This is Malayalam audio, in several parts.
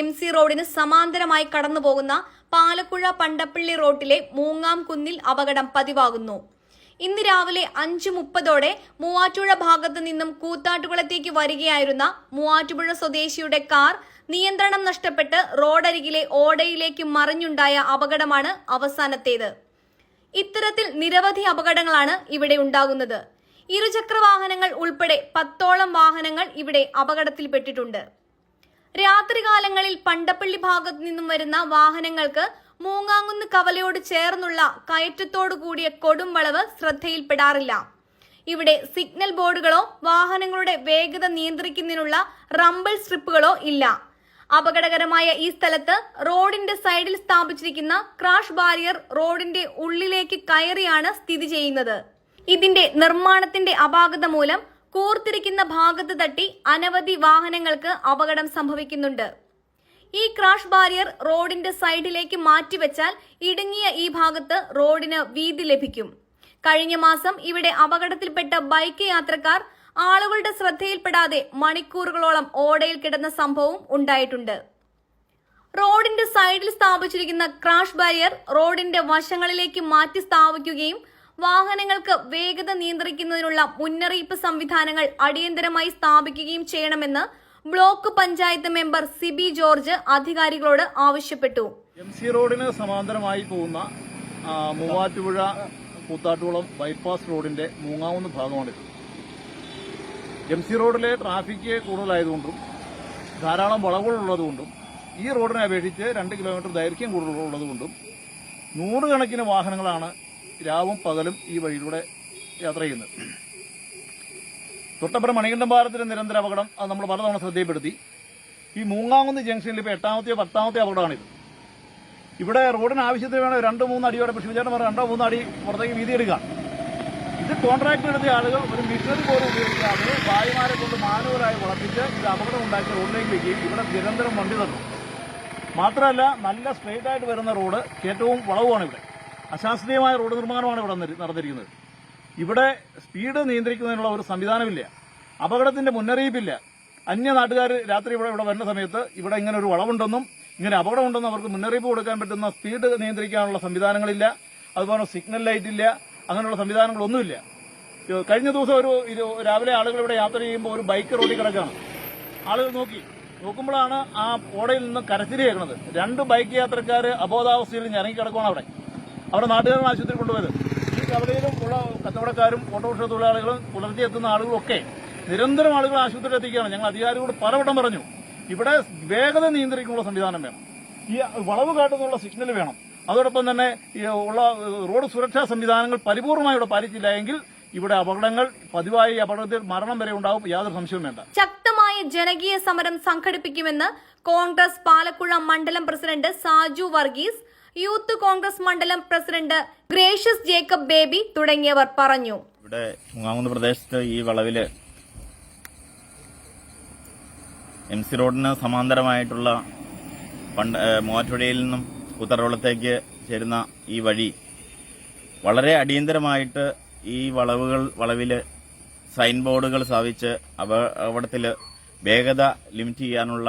എം സി റോഡിന് സമാന്തരമായി കടന്നുപോകുന്ന പാലക്കുഴ പണ്ടപ്പള്ളി റോഡിലെ മൂങ്ങാം കുന്നിൽ അപകടം പതിവാകുന്നു. ഇന്ന് രാവിലെ അഞ്ച് മുപ്പതോടെ മൂവാറ്റുപുഴ ഭാഗത്തു നിന്നും കൂത്താട്ടുകുളത്തേക്ക് വരികയായിരുന്ന മൂവാറ്റുപുഴ സ്വദേശിയുടെ കാർ നിയന്ത്രണം നഷ്ടപ്പെട്ട് റോഡരികിലെ ഓടയിലേക്ക് മറിഞ്ഞുണ്ടായ അപകടമാണ് അവസാനത്തേത്. ഇത്തരത്തിൽ നിരവധി അപകടങ്ങളാണ് ഇവിടെ ഉണ്ടാകുന്നത്. ഇരുചക്ര വാഹനങ്ങൾ ഉൾപ്പെടെ പത്തോളം വാഹനങ്ങൾ ഇവിടെ അപകടത്തിൽപ്പെട്ടിട്ടുണ്ട്. രാത്രികാലങ്ങളിൽ പണ്ടപ്പള്ളി ഭാഗത്തു നിന്നും വരുന്ന വാഹനങ്ങൾക്ക് മൂങ്ങാങ്കുന്ന് കവലയോട് ചേർന്നുള്ള കയറ്റത്തോടു കൂടിയ കൊടും വളവ് ശ്രദ്ധയിൽപ്പെടാറില്ല. ഇവിടെ സിഗ്നൽ ബോർഡുകളോ വാഹനങ്ങളുടെ വേഗത നിയന്ത്രിക്കുന്നതിനുള്ള റംബിൾ സ്ട്രിപ്പുകളോ ഇല്ല. അപകടകരമായ ഈ സ്ഥലത്ത് റോഡിന്റെ സൈഡിൽ സ്ഥാപിച്ചിരിക്കുന്ന ക്രാഷ് ബാരിയർ റോഡിന്റെ ഉള്ളിലേക്ക് കയറിയാണ് സ്ഥിതി ചെയ്യുന്നത്. ഇതിന്റെ നിർമ്മാണത്തിന്റെ അപാകത മൂലം കൂർത്തിരിക്കുന്ന ഭാഗത്ത് തട്ടി അനവധി വാഹനങ്ങൾക്ക് അപകടം സംഭവിക്കുന്നുണ്ട്. ഈ ക്രാഷ് ബാരിയർ റോഡിന്റെ സൈഡിലേക്ക് മാറ്റിവെച്ചാൽ ഇടുങ്ങിയ ഈ ഭാഗത്ത് റോഡിന് വീതി ലഭിക്കും. കഴിഞ്ഞ മാസം ഇവിടെ അപകടത്തിൽപ്പെട്ട ബൈക്ക് യാത്രക്കാർ ആളുകളുടെ ശ്രദ്ധയിൽപ്പെടാതെ മണിക്കൂറുകളോളം ഓടയിൽ കിടന്ന സംഭവം ഉണ്ടായിട്ടുണ്ട്. റോഡിന്റെ സൈഡിൽ സ്ഥാപിച്ചിരിക്കുന്ന ക്രാഷ് ബാരിയർ റോഡിന്റെ വശങ്ങളിലേക്ക് മാറ്റി സ്ഥാപിക്കുകയും വാഹനങ്ങൾക്ക് വേഗത നിയന്ത്രിക്കുന്നതിനുള്ള മുന്നറിയിപ്പ് സംവിധാനങ്ങൾ അടിയന്തരമായി സ്ഥാപിക്കുകയും ചെയ്യണമെന്ന് block panchayat member Sibi George അധികാരികളോട് ആവശ്യപ്പെട്ടു. എം സി റോഡിന് സമാന്തരമായി പോകുന്ന മൂവാറ്റുപുഴ കൂത്താട്ടുകുളം ബൈപ്പാസ് റോഡിന്റെ മൂങ്ങാവുന്ന ഭാഗമാണിത്. എം സി റോഡിലെ ട്രാഫിക് കൂടുതലായതുകൊണ്ടും ധാരാളം വളവുകളുള്ളതുകൊണ്ടും ഈ റോഡിനെ അപേക്ഷിച്ച് രണ്ട് കിലോമീറ്റർ ദൈർഘ്യം കൂടുതലുള്ളതുകൊണ്ടും നൂറുകണക്കിന് വാഹനങ്ങളാണ് രാവും പകലും ഈ വഴിയിലൂടെ യാത്ര ചെയ്യുന്നത്. തൊട്ടപ്പുറം മണികണ്ഠം പാലത്തിന്റെ നിരന്തര അപകടം അത് നമ്മൾ പലതവണ ശ്രദ്ധയപ്പെടുത്തി ഈ മൂങ്ങാങ്കുന്ന് ജംഗ്ഷനിൽ ഇപ്പോൾ എട്ടാമത്തെയോ പത്താമത്തെയോ അപകടമാണിത്. ഇവിടെ റോഡിന് ആവശ്യത്തിന് വേണം രണ്ട് മൂന്ന് അടിയോടെ പക്ഷേ വിചാരണ പറഞ്ഞ രണ്ടോ മൂന്നോ അടി പുറത്തേക്ക് വീതി എടുക്കാം ഇത് കോൺട്രാക്ട് എടുത്ത ആളുകൾ ഒരു മിഷനറി പോലും ഉപയോഗിക്കാതെ ഭായിമാരെ കൊണ്ട് മാനവരായി വളർത്തിച്ച് ഇത് അപകടം ഉണ്ടാക്കി റോഡിലേക്ക് വയ്ക്കുകയും ഇവിടെ നിരന്തരം വണ്ടി തന്നു. മാത്രമല്ല നല്ല സ്ട്രെയിറ്റ് ആയിട്ട് വരുന്ന റോഡ് ഏറ്റവും വളവുമാണ് ഇവിടെ. അശാസ്ത്രീയമായ റോഡ് നിർമ്മാണമാണ് ഇവിടെ നടന്നിരിക്കുന്നത്. ഇവിടെ സ്പീഡ് നിയന്ത്രിക്കുന്നതിനുള്ള ഒരു സംവിധാനമില്ല. അപകടത്തിന്റെ മുന്നറിയിപ്പില്ല. അന്യ നാട്ടുകാർ രാത്രി ഇവിടെ ഇവിടെ വരുന്ന സമയത്ത് ഇവിടെ ഇങ്ങനെ ഒരു വളവുണ്ടെന്നും ഇങ്ങനെ അപകടമുണ്ടെന്നും അവർക്ക് മുന്നറിയിപ്പ് കൊടുക്കാൻ പറ്റുന്ന സ്പീഡ് നിയന്ത്രിക്കാനുള്ള സംവിധാനങ്ങളില്ല. അതുപോലെ സിഗ്നൽ ലൈറ്റ് ഇല്ല അങ്ങനെയുള്ള സംവിധാനങ്ങളൊന്നുമില്ല. കഴിഞ്ഞ ദിവസം ഒരു രാവിലെ ആളുകൾ ഇവിടെ യാത്ര ചെയ്യുമ്പോൾ ഒരു ബൈക്ക് റോഡിൽ കിടക്കുകയാണ്. ആളുകൾ നോക്കി. നോക്കുമ്പോഴാണ് ആ ഓടയിൽ നിന്ന് കരച്ചിരി രണ്ട് ബൈക്ക് യാത്രക്കാർ അബോധാവസ്ഥയിൽ കിടക്കുകയാണ് അവിടെ. അവിടെ നാട്ടുകാരാണ് ആശുപത്രി കൊണ്ടുപോയത്. ഈ കവലയിലും ഉള്ള കച്ചവടക്കാരും ഓട്ടോറിക്ഷ തൊഴിലാളികളും പുലർച്ചെ എത്തുന്ന ആളുകളൊക്കെ നിരന്തരം ആളുകൾ ആശുപത്രിയിൽ എത്തിക്കുകയാണ്. ഞങ്ങൾ അധികാരികളോട് പലവട്ടം പറഞ്ഞു ഇവിടെ വേഗത നിയന്ത്രിക്കാനുള്ള സംവിധാനം വേണം. ഈ വളവ് കാട്ടുന്നുള്ള സിഗ്നൽ വേണം. അതോടൊപ്പം തന്നെ ഉള്ള റോഡ് സുരക്ഷാ സംവിധാനങ്ങൾ പരിപൂർണമായി ഇവിടെ പാലിച്ചില്ല എങ്കിൽ ഇവിടെ അപകടങ്ങൾ പതിവായി അപകടത്തിൽ മരണം വരെ ഉണ്ടാവും. യാതൊരു സംശയവും വേണ്ട. ശക്തമായ ജനകീയ സമരം സംഘടിപ്പിക്കുമെന്ന് കോൺഗ്രസ് പാലക്കുഴ മണ്ഡലം പ്രസിഡന്റ് സാജു വർഗീസ് യൂത്ത് കോൺഗ്രസ് മണ്ഡലം പ്രസിഡന്റ് ഗ്രേഷ്യസ് ജേക്കബ് ബേബി തുടങ്ങിയവർ പറഞ്ഞു. ഇവിടെ മൂന്നാമത് പ്രദേശത്ത് ഈ വളവിൽ എം സി റോഡിന് സമാന്തരമായിട്ടുള്ള പണ്ട് മൂവാറ്റുപുഴയിൽ നിന്നും ഉത്തരകുളത്തേക്ക് ചേരുന്ന ഈ വഴി വളരെ അടിയന്തരമായിട്ട് ഈ വളവുകൾ വളവിൽ സൈൻ ബോർഡുകൾ സ്ഥാപിച്ച് അവ വേഗത ലിമിറ്റ് ചെയ്യാനുള്ള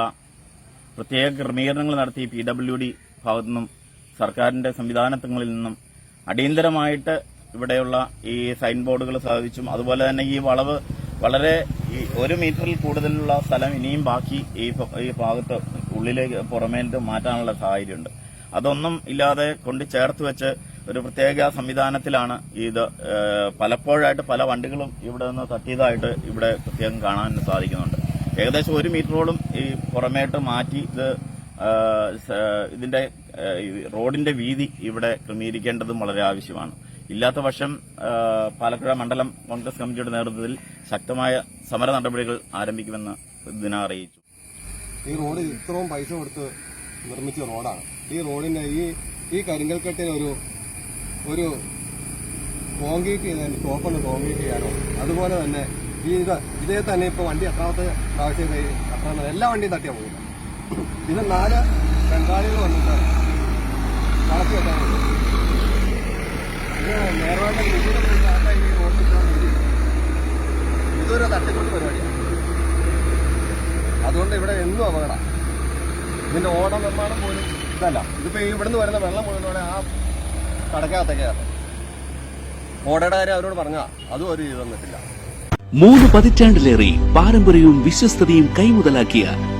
പ്രത്യേക ക്രമീകരണങ്ങൾ നടത്തി പി ഡബ്ല്യു ഡി ഭാഗത്തു നിന്നും സർക്കാരിന്റെ സംവിധാനങ്ങളിൽ നിന്നും അടിയന്തരമായിട്ട് ഇവിടെയുള്ള ഈ സൈൻ ബോർഡുകൾ സാധിച്ചും അതുപോലെ തന്നെ ഈ വളവ് വളരെ ഒരു മീറ്ററിൽ കൂടുതലുള്ള സ്ഥലം ഇനിയും ബാക്കി ഈ ഈ ഭാഗത്ത് ഉള്ളിലേക്ക് പുറമേട്ട് മാറ്റാനുള്ള സാഹചര്യമുണ്ട്. അതൊന്നും ഇല്ലാതെ കൊണ്ട് ചേർത്ത് വെച്ച് ഒരു പ്രത്യേക സംവിധാനത്തിലാണ് ഇത് പലപ്പോഴായിട്ട് പല വണ്ടികളും ഇവിടെ നിന്ന് തട്ടിയതായിട്ട് ഇവിടെ പ്രത്യേകം കാണാൻ സാധിക്കുന്നുണ്ട്. ഏകദേശം ഒരു മീറ്ററോളം ഈ പുറമേട്ട് മാറ്റി ഇത് ഇതിന്റെ റോഡിന്റെ വീതി ഇവിടെ ക്രമീകരിക്കേണ്ടതും വളരെ ആവശ്യമാണ്. ഇല്ലാത്ത പക്ഷം പാലക്കുഴ മണ്ഡലം കോൺഗ്രസ് കമ്മിറ്റിയുടെ നേതൃത്വത്തിൽ ശക്തമായ സമര നടപടികൾ ആരംഭിക്കുമെന്ന് ദിന അറിയിച്ചു. ഈ റോഡ് ഇത്രയും പൈസ കൊടുത്ത് നിർമ്മിച്ച റോഡാണ്. ഈ റോഡിന്റെ ഈ ഈ കരിങ്കൽക്കെട്ടിന് ഒരു ഒരു കോൺക്രീറ്റ് ചെയ്തതിന് ടോപ്പൊന്ന് കോൺക്രീറ്റ് ചെയ്യാനോ അതുപോലെ തന്നെ ഈ ഇത് ഇതേ തന്നെ ഇപ്പൊ വണ്ടി എത്രാമത്തെ പ്രാവശ്യം എത്രാമത്തെ എല്ലാ വണ്ടിയും തട്ടിയാ പോകുന്നത് ഇത് നാല് ബംഗാളികൾ വന്നിട്ട് വളർത്തി വെക്കാൻ നേരത്തെ വിജയുടെ ഈ റോഡ് ഇതൊരു തട്ടിക്കൊണ്ട് പരിപാടിയാണ് അതുകൊണ്ട് ഇവിടെ എന്നും അപകടം ഇതിന്റെ ഓട നിർമ്മാണം പോലും ഇതല്ല ഇതിപ്പോ ഈ ഇവിടുന്ന് വരുന്ന വെള്ളം മുഴുവൻ ആ കടക്കകത്തൊക്കെ ഓടയുടെ കാര്യം അവരോട് പറഞ്ഞാ അതും ഒരു ഇത് തന്നിട്ടില്ല മൂന്ന് പതിറ്റാണ്ടിലേറെ പാരമ്പര്യവും വിശ്വസ്തതയും കൈമുതലാക്കിയ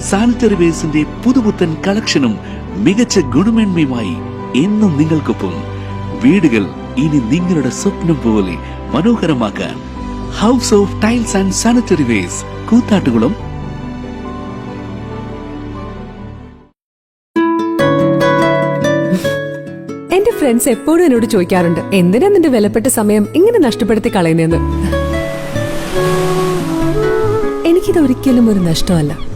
സാനിറ്ററി വേസിന്റെ പുതുപുത്തൻ കളക്ഷനും മികച്ച ഗുണമേന്മയുമായി എന്നും നിങ്ങൾക്കൊപ്പം. വീടുകൾ ഇനി നിങ്ങളുടെ സ്വപ്നം പോലെ മനോഹരമാക്കാൻ house of tiles and sanitary ware Koothattukulam. എന്റെ ഫ്രണ്ട്സ് എപ്പോഴും എന്നോട് ചോദിക്കാറുണ്ട് എന്തിനാ നിന്റെ വിലപ്പെട്ട സമയം ഇങ്ങനെ നഷ്ടപ്പെടുത്തി കളയുന്നതെന്ന്? എനിക്കിത് ഒരിക്കലും ഒരു നഷ്ടമല്ല.